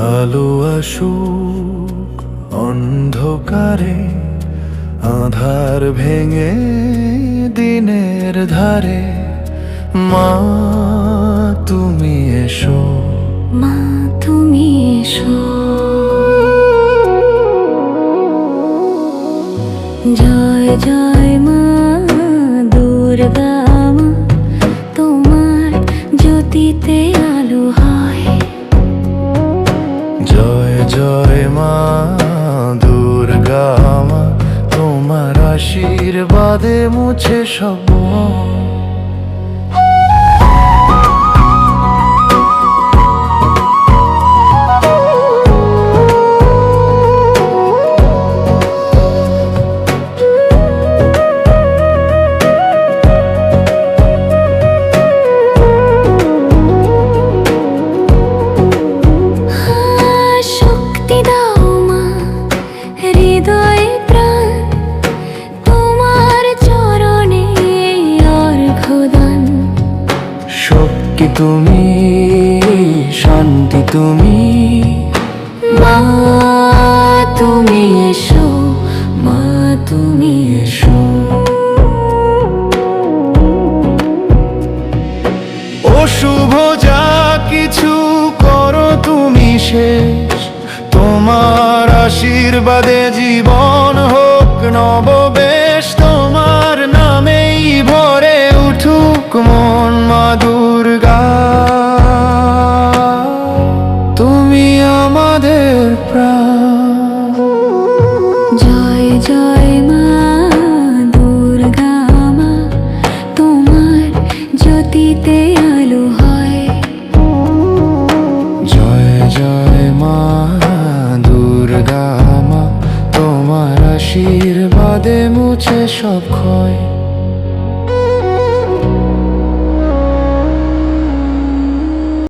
আলো আসুক অন্ধকারে, আধার ভেঙে দিনের ধারে। মা, তুমি এসো। মা, তুমি এসো। জয় জয় মা, দুর্গা মা, তোমার জ্যোতিতে আলো হয়। জয় জয় মা দুর্গা মা তোমার আশীর্বাদে মুছে সব দাও মা হৃদয় প্রাণ তোমার চরণে অর্ঘদান শক্তি তুমি শান্তি তুমি? মা তুমি এসো মা তুমি এসো। অশুভ যা কিছু করো তুমি শেষ তোমার আশীর্বাদে জীবন হোক নববেশ, তোমার নামেই ভরে উঠুক মন মা দুর্গা। তুমি আমাদের প্রাণ। জয় জয় মা দুর্গা মা, তোমার জ্যোতিতে আলো দুর্গা বাদে মুছে সব ক্ষয়।